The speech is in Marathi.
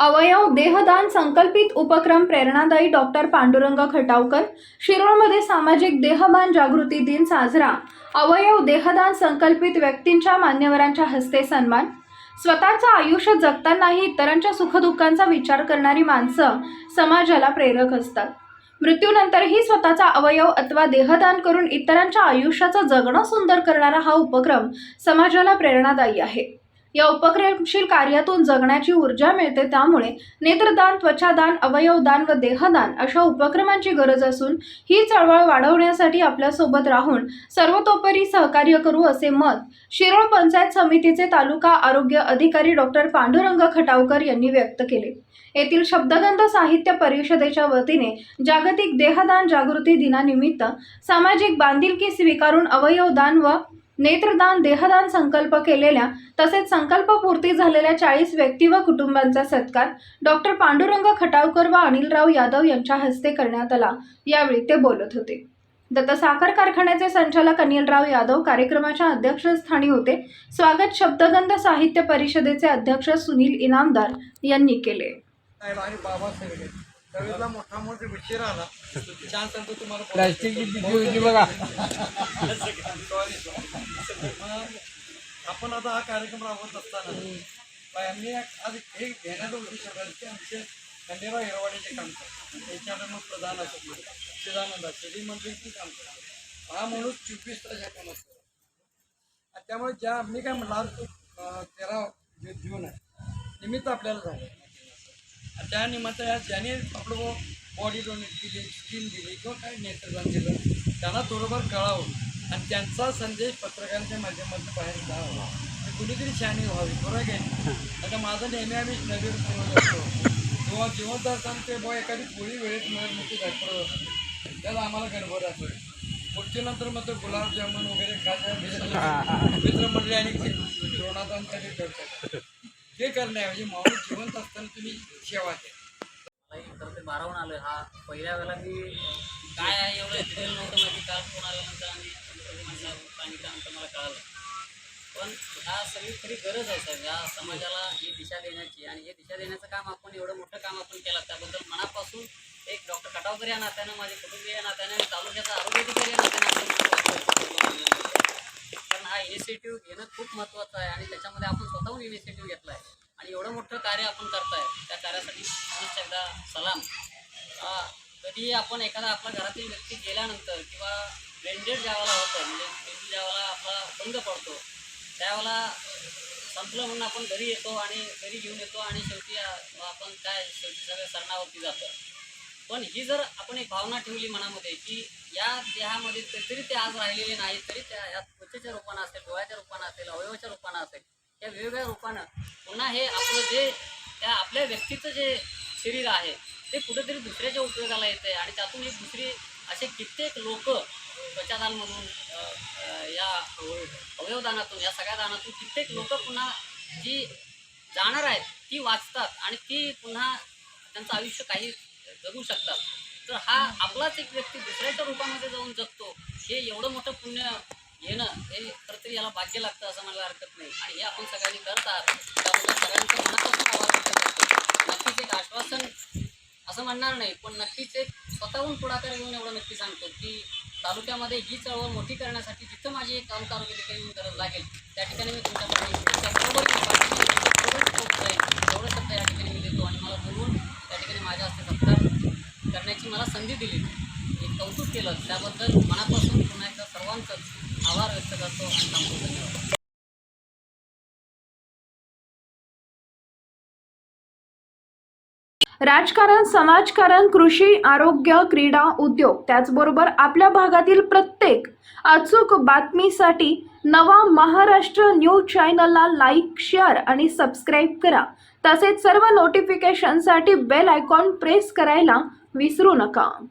अवयव देहदान संकल्पित उपक्रम प्रेरणादायी डॉक्टर पांडुरंग खटावकर शिरोळमध्ये सामाजिक देहदान जागृती दिन साजरा अवयव देहदान संकल्पित व्यक्तींच्या मान्यवरांच्या हस्ते सन्मान स्वतःचं आयुष्य जगतानाही इतरांच्या सुखदुःखांचा विचार करणारी माणसं समाजाला प्रेरक असतात. मृत्यूनंतरही स्वतःचा अवयव अथवा देहदान करून इतरांच्या आयुष्याचं जगणं सुंदर करणारा हा उपक्रम समाजाला प्रेरणादायी आहे. या उपक्रमशील कार्यातून जगण्याची ऊर्जा मिळते. त्यामुळे नेत्रदान त्वचादान अवयवदान व देहदान अशा उपक्रमांची गरज असून ही चळवळ वाढवण्यासाठी आपल्यासोबत राहून सर्वतोपरी सहकार्य करू असे मत शिरोळ पंचायत समितीचे तालुका आरोग्य अधिकारी डॉक्टर पांडुरंग खटावकर यांनी व्यक्त केले. येथील शब्दगंध साहित्य परिषदेच्या वतीने जागतिक देहदान जागृती दिनानिमित्त सामाजिक बांधिलकी स्वीकारून अवयवदान व नेत्रदान देहदान संकल्प केलेल्या तसेच संकल्पपूर्ती झालेल्या चाळीस व्यक्ती व कुटुंबांचा सत्कार डॉक्टर पांडुरंग खटावकर व अनिलराव यादव यांच्या हस्ते करण्यात आला. यावेळी ते बोलत होते. दत्त साखर कारखान्याचे संचालक अनिलराव यादव कार्यक्रमाच्या अध्यक्षस्थानी होते. स्वागत शब्दगंध साहित्य परिषदेचे अध्यक्ष सुनील इनामदार यांनी केले. त्यावेळेला मोठा मोठा तुम्हाला प्लास्टिकची होती बघा. आपण आता हा कार्यक्रम राबवत असताना एक- आज हे घेण्याचा उद्देश की आमचे खंडेराव हिरवाडीचे काम करतात. त्याच्यानंतर मग प्रधान असतो सदानंद असतो मंत्रीची काम करतो हा माणूस चोवीस तास ह्या कामात आणि त्यामुळे ज्या मी काय म्हणलं आज तेरा जे जून आहे निमित्त आपल्याला झालं. त्या निमित्त या ज्याने आपलं बॉडी डोनेट केली स्किन दिली किंवा काही नेत्रदान दिलं त्यांना थोडंफार कळावं. आणि त्यांचा संदेश पत्रकारांच्या माध्यमातून बाहेर जावा. कुणीतरी शहाणी व्हावी बरोबर आहे आता माझं नेहमी आम्ही नवीन सुरू असतो. किंवा जिवंत ते बॉ एखादी पोळी वेळेत मिळत नव्हती डॉक्टर. त्याला आम्हाला गडबड असेल पुढच्यानंतर मग ते गुलाबजामुन वगैरे खायचं मित्रमंडळी आणि द्रोणादानसाठी करतात. ते करण्याऐवजी माणूस जिवंत असताना तुम्ही सेवा द्या. खरं ते बारावून आलो हा पहिल्या वेळेला मी काय आहे? एवढं डिटेल नव्हतं माहिती. काल फोन आल्यानंतर आणि कधी म्हणलं सांगितल्यानंतर मला कळालं. पण ह्या सगळी खरी गरज आहे साहेब. या समाजाला ही दिशा देण्याची आणि हे दिशा देण्याचं काम आपण एवढं मोठं काम आपण केलं त्याबद्दल मनापासून एक डॉक्टर खटावकर या नात्यानं माझे कुटुंबीय या नात्याने तालुक्याचा आरोग्य अधिकारी या नात्याने आपण हा इनिशिएटिव्ह घेणं खूप महत्त्वाचं आहे आणि त्याच्यामध्ये आपण स्वतःहून इनिशिएटिव्ह घेतला आहे आणि एवढं मोठं कार्य आपण करताय त्या कार्यासाठी पुन्हा एकदा सलाम. कधीही आपण एखादा आपल्या घरातील व्यक्ती गेल्यानंतर किंवा ब्रेंडेड ज्यावेळेला होतं म्हणजे मेंदू ज्यावेळेला आपला बंद पडतो त्यावेळेला संपलं म्हणून आपण घरी येतो आणि घरी घेऊन येतो आणि शेवटी आपण काय शेवटी सगळं सरणावरती जातं. पण ही जर आपण एक भावना ठेवली मनामध्ये की या देहामध्ये ते- जरी ते आज राहिलेले नाही तरी त्या या त्वचेच्या रूपानं असेल डोळ्याच्या रूपानं असेल अवयवाच्या रूपानं असेल या वेगवेगळ्या रूपानं पुन्हा हे आपलं जे त्या आपल्या व्यक्तीचं जे शरीर आहे ते कुठेतरी दुसऱ्याच्या उपयोगाला येते आणि त्यातून एक दुसरी असे कित्येक लोक त्वचादानमधून म्हणून या अवयवदानातून या सगळ्या दानातून कित्येक लोक पुन्हा जी जाणार आहेत ती वाचतात आणि ती पुन्हा त्यांचं आयुष्य काही जगू शकतात. तर हा आपलाच एक व्यक्ती दुसऱ्याच्या रूपामध्ये जाऊन जगतो हे एवढं मोठं पुण्य येणं हे खरं तरी याला भाग्य लागतं असं मला हरकत नाही. आणि हे आपण सगळ्यांनी करत आहात त्यामुळे सगळ्यांचं मनापासून आवाज व्यक्त करतो. नक्कीच एक आश्वासन असं म्हणणार नाही पण नक्कीच एक स्वतःहून पुढाकार घेऊन एवढं नक्की सांगतो की तालुक्यामध्ये ही चळवळ मोठी करण्यासाठी जिथं माझी एक काम तालुक्यात काही गरज लागेल त्या ठिकाणी मी तुमच्याकडे त्याचबरोबर शब्द या ठिकाणी मी देतो आणि मला बोलवून त्या ठिकाणी माझ्या हस्ते सत्कार करण्याची मला संधी दिली. एक कौतुक केलं. त्याबद्दल मनापासून पुन्हा एकदा सर्वांचंच आभार व्यक्त करतो आणि थांबतो. धन्यवाद. राजकारण समाजकारण कृषी आरोग्य क्रीडा उद्योग त्याचबरोबर आपल्या भागातील प्रत्येक अचूक बातमीसाठी नवा महाराष्ट्र न्यूज चॅनलला लाईक शेअर आणि सबस्क्राईब करा. तसेच सर्व नोटिफिकेशनसाठी बेल आयकॉन प्रेस करायला विसरू नका.